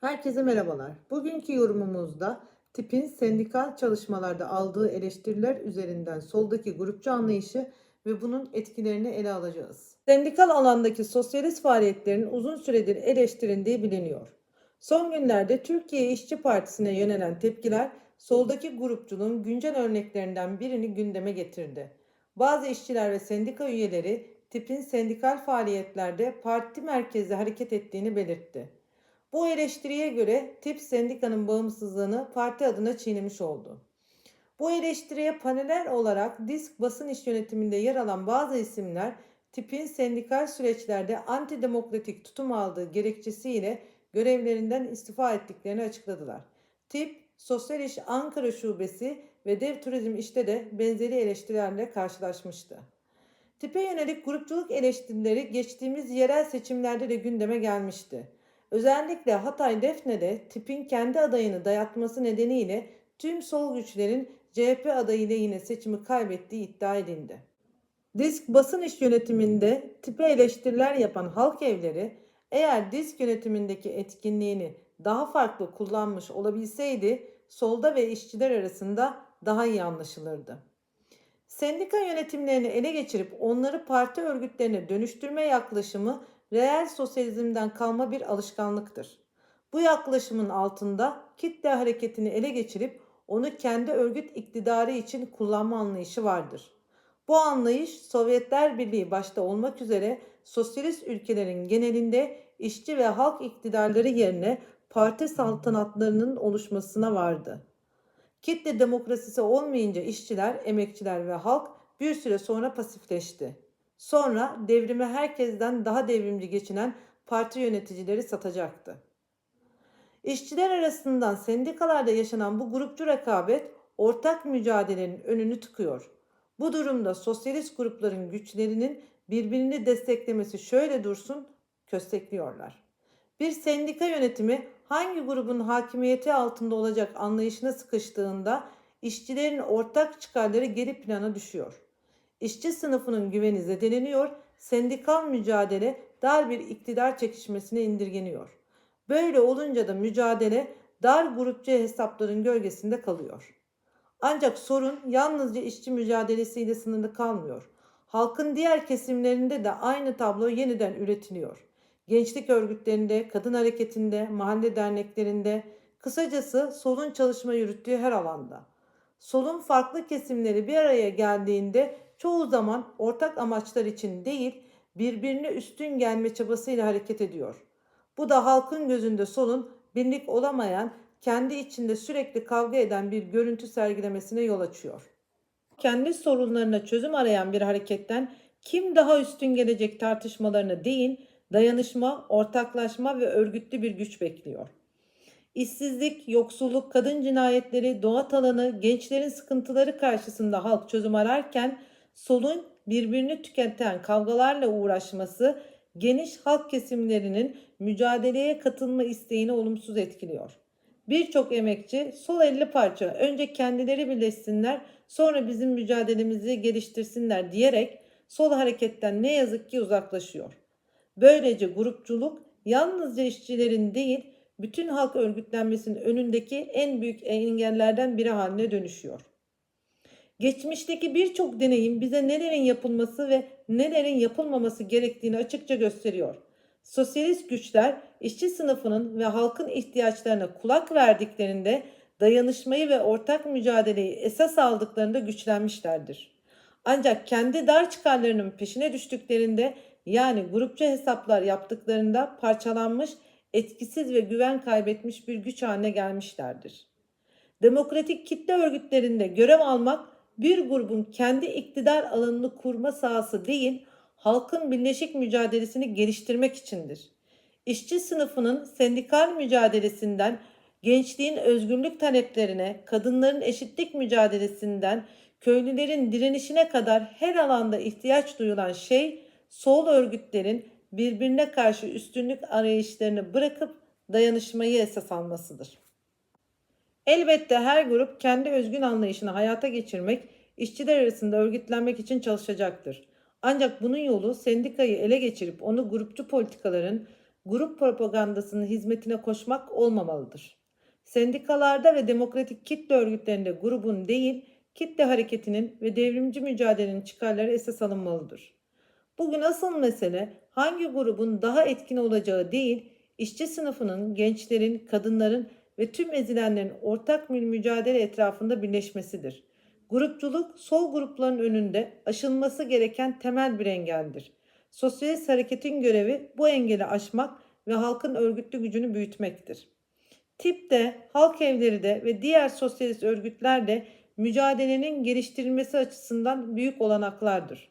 Herkese merhabalar. Bugünkü yorumumuzda tipin sendikal çalışmalarda aldığı eleştiriler üzerinden soldaki grupçu anlayışı ve bunun etkilerini ele alacağız. Sendikal alandaki sosyalist faaliyetlerin uzun süredir eleştirildiği biliniyor. Son günlerde Türkiye İşçi Partisi'ne yönelen tepkiler soldaki grupçuluğun güncel örneklerinden birini gündeme getirdi. Bazı işçiler ve sendika üyeleri tipin sendikal faaliyetlerde parti merkezli hareket ettiğini belirtti. Bu eleştiriye göre tip sendikanın bağımsızlığını parti adına çiğnemiş oldu. Bu eleştiriye paralel olarak disk basın iş yönetiminde yer alan bazı isimler tipin sendikal süreçlerde antidemokratik tutum aldığı gerekçesiyle görevlerinden istifa ettiklerini açıkladılar. Tip, Sosyal İş Ankara Şubesi ve Dev Turizm İş'te de benzeri eleştirilerle karşılaşmıştı. Tipe yönelik grupçuluk eleştirileri geçtiğimiz yerel seçimlerde de gündeme gelmişti. Özellikle Hatay Defne'de tipin kendi adayını dayatması nedeniyle tüm sol güçlerin CHP adayı lehine seçimi kaybettiği iddia edildi. Disk basın iş yönetiminde tipe eleştiriler yapan halk evleri eğer disk yönetimindeki etkinliğini daha farklı kullanmış olabilseydi solda ve işçiler arasında daha iyi anlaşılırdı. Sendika yönetimlerini ele geçirip onları parti örgütlerine dönüştürme yaklaşımı reel sosyalizmden kalma bir alışkanlıktır. Bu yaklaşımın altında kitle hareketini ele geçirip onu kendi örgüt iktidarı için kullanma anlayışı vardır. Bu anlayış Sovyetler Birliği başta olmak üzere sosyalist ülkelerin genelinde işçi ve halk iktidarları yerine parti saltanatlarının oluşmasına vardı. Kitle demokrasisi olmayınca işçiler, emekçiler ve halk bir süre sonra pasifleşti. Sonra devrimi herkesten daha devrimci geçinen parti yöneticileri satacaktı. İşçiler arasından sendikalarda yaşanan bu grupçu rekabet ortak mücadelenin önünü tıkıyor. Bu durumda sosyalist grupların güçlerinin birbirini desteklemesi şöyle dursun köstekliyorlar. Bir sendika yönetimi hangi grubun hakimiyeti altında olacak anlayışına sıkıştığında işçilerin ortak çıkarları geri plana düşüyor. İşçi sınıfının güveni zedeleniyor, sendikal mücadele dar bir iktidar çekişmesine indirgeniyor. Böyle olunca da mücadele dar grupçu hesapların gölgesinde kalıyor. Ancak sorun yalnızca işçi mücadelesiyle sınırlı kalmıyor. Halkın diğer kesimlerinde de aynı tablo yeniden üretiliyor. Gençlik örgütlerinde, kadın hareketinde, mahalle derneklerinde, kısacası solun çalışma yürüttüğü her alanda. Solun farklı kesimleri bir araya geldiğinde çoğu zaman ortak amaçlar için değil, birbirine üstün gelme çabasıyla hareket ediyor. Bu da halkın gözünde solun birlik olamayan, kendi içinde sürekli kavga eden bir görüntü sergilemesine yol açıyor. Kendi sorunlarına çözüm arayan bir hareketten kim daha üstün gelecek tartışmalarına değil, dayanışma, ortaklaşma ve örgütlü bir güç bekliyor. İşsizlik, yoksulluk, kadın cinayetleri, doğa talanı, gençlerin sıkıntıları karşısında halk çözüm ararken solun birbirini tüketen kavgalarla uğraşması geniş halk kesimlerinin mücadeleye katılma isteğini olumsuz etkiliyor. Birçok emekçi sol elli parça önce kendileri birleşsinler sonra bizim mücadelemizi geliştirsinler diyerek sol hareketten ne yazık ki uzaklaşıyor. Böylece grupçuluk yalnızca işçilerin değil bütün halk örgütlenmesinin önündeki en büyük engellerden biri haline dönüşüyor. Geçmişteki birçok deneyim bize nelerin yapılması ve nelerin yapılmaması gerektiğini açıkça gösteriyor. Sosyalist güçler işçi sınıfının ve halkın ihtiyaçlarına kulak verdiklerinde dayanışmayı ve ortak mücadeleyi esas aldıklarında güçlenmişlerdir. Ancak kendi dar çıkarlarının peşine düştüklerinde yani grupça hesaplar yaptıklarında parçalanmış, etkisiz ve güven kaybetmiş bir güç haline gelmişlerdir. Demokratik kitle örgütlerinde görev almak bir grubun kendi iktidar alanını kurma sahası değil, halkın birleşik mücadelesini geliştirmek içindir. İşçi sınıfının sendikal mücadelesinden, gençliğin özgürlük taleplerine, kadınların eşitlik mücadelesinden, köylülerin direnişine kadar her alanda ihtiyaç duyulan şey sol örgütlerin birbirine karşı üstünlük arayışlarını bırakıp dayanışmayı esas almasıdır. Elbette her grup kendi özgün anlayışını hayata geçirmek, işçiler arasında örgütlenmek için çalışacaktır. Ancak bunun yolu sendikayı ele geçirip onu grupçu politikaların, grup propagandasının hizmetine koşmak olmamalıdır. Sendikalarda ve demokratik kitle örgütlerinde grubun değil, kitle hareketinin ve devrimci mücadelenin çıkarları esas alınmalıdır. Bugün asıl mesele hangi grubun daha etkin olacağı değil, işçi sınıfının, gençlerin, kadınların ve tüm ezilenlerin ortak bir mücadele etrafında birleşmesidir. Grupçuluk sol grupların önünde aşılması gereken temel bir engeldir. Sosyalist hareketin görevi bu engeli aşmak ve halkın örgütlü gücünü büyütmektir. Tip de, halk evleri de ve diğer sosyalist örgütler de mücadelenin geliştirilmesi açısından büyük olanaklardır.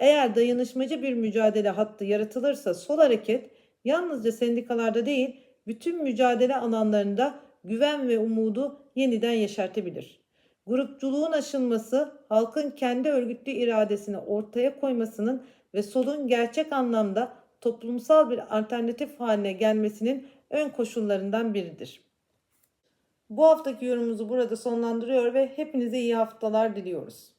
Eğer dayanışmacı bir mücadele hattı yaratılırsa sol hareket yalnızca sendikalarda değil bütün mücadele alanlarında güven ve umudu yeniden yeşertebilir. Grupçuluğun aşılması halkın kendi örgütlü iradesini ortaya koymasının ve solun gerçek anlamda toplumsal bir alternatif haline gelmesinin ön koşullarından biridir. Bu haftaki yorumumuzu burada sonlandırıyor ve hepinize iyi haftalar diliyoruz.